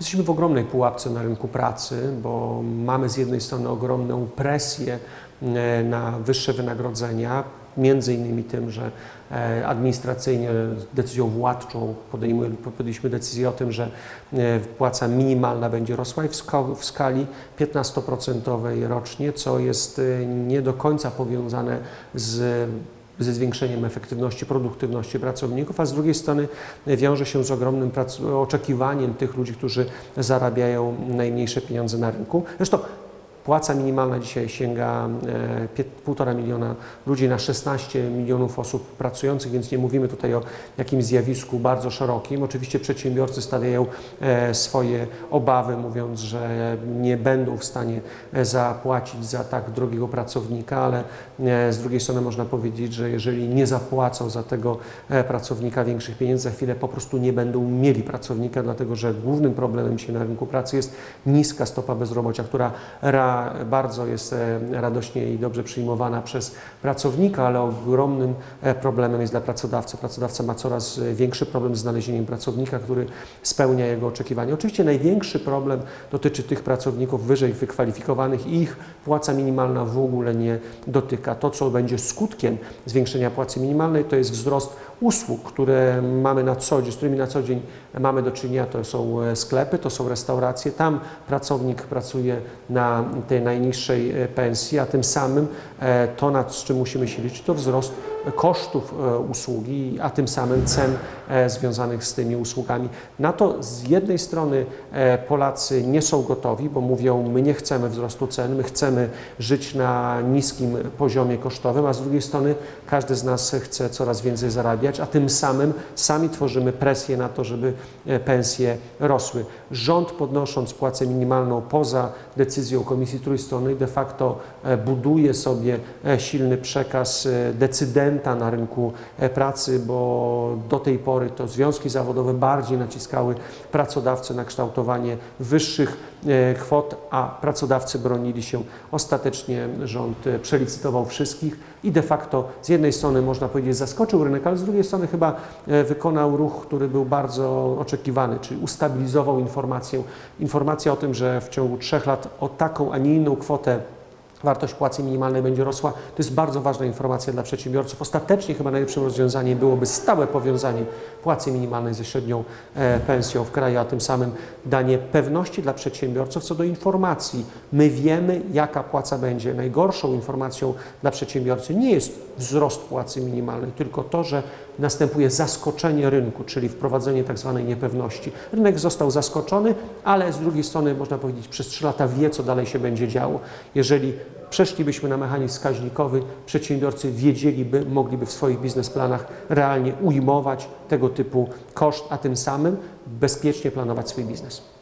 Jesteśmy w ogromnej pułapce na rynku pracy, bo mamy z jednej strony ogromną presję e, na wyższe wynagrodzenia, między innymi tym, że e, administracyjnie decyzją władczą podjęliśmy decyzję o tym, że e, płaca minimalna będzie rosła w, ska- w skali 15% rocznie, co jest nie do końca powiązane z ze zwiększeniem efektywności, produktywności pracowników, a z drugiej strony wiąże się z ogromnym oczekiwaniem tych ludzi, którzy zarabiają najmniejsze pieniądze na rynku. Zresztą płaca minimalna dzisiaj sięga e, pie- 1,5 miliona ludzi na 16 milionów osób pracujących, więc nie mówimy tutaj o jakimś zjawisku bardzo szerokim. Oczywiście przedsiębiorcy stawiają e, swoje obawy, mówiąc, że nie będą w stanie e, zapłacić za tak drogiego pracownika, ale e, z drugiej strony można powiedzieć, że jeżeli nie zapłacą za tego e, pracownika większych pieniędzy, za chwilę po prostu nie będą mieli pracownika, dlatego że głównym problemem dzisiaj na rynku pracy jest niska stopa bezrobocia, która bardzo jest e, radośnie i dobrze przyjmowana przez pracownika, ale ogromnym e, problemem jest dla pracodawcy. Pracodawca ma coraz e, większy problem z znalezieniem pracownika, który spełnia jego oczekiwania. Oczywiście największy problem dotyczy tych pracowników wyżej wykwalifikowanych i ich płaca minimalna w ogóle nie dotyka. To, co będzie skutkiem zwiększenia płacy minimalnej, to jest wzrost usług, które mamy na co dzień, z którymi na co dzień mamy do czynienia, to są e, sklepy, to są restauracje. Tam pracownik pracuje na tej najniższej e, pensji, a tym samym e, to, nad czym musimy się liczyć, to wzrost kosztów usługi, a tym samym cen związanych z tymi usługami. Na to z jednej strony Polacy nie są gotowi, bo mówią, my nie chcemy wzrostu cen, my chcemy żyć na niskim poziomie kosztowym, a z drugiej strony każdy z nas chce coraz więcej zarabiać, a tym samym sami tworzymy presję na to, żeby e, pensje rosły. Rząd podnosząc płacę minimalną poza decyzją Komisji Trójstronnej de facto e, buduje sobie e, silny przekaz decydenta na rynku pracy, bo do tej pory to związki zawodowe bardziej naciskały pracodawcę na kształtowanie wyższych kwot, a pracodawcy bronili się. Ostatecznie rząd przelicytował wszystkich i de facto z jednej strony można powiedzieć zaskoczył rynek, ale z drugiej strony chyba e, wykonał ruch, który był bardzo oczekiwany, czyli ustabilizował informację. Informacja o tym, że w ciągu trzech lat o taką, a nie inną kwotę wartość płacy minimalnej będzie rosła. To jest bardzo ważna informacja dla przedsiębiorców. Ostatecznie chyba najlepszym rozwiązaniem byłoby stałe powiązanie płacy minimalnej ze średnią e, pensją w kraju, a tym samym danie pewności dla przedsiębiorców co do informacji. My wiemy, jaka płaca będzie. Najgorszą informacją dla przedsiębiorcy nie jest wzrost płacy minimalnej, tylko to, że następuje zaskoczenie rynku, czyli wprowadzenie tak zwanej niepewności. Rynek został zaskoczony, ale z drugiej strony można powiedzieć przez 3 lata wie, co dalej się będzie działo. Jeżeli przeszlibyśmy na mechanizm wskaźnikowy, przedsiębiorcy wiedzieliby, mogliby w swoich biznesplanach realnie ujmować tego typu koszt, a tym samym bezpiecznie planować swój biznes.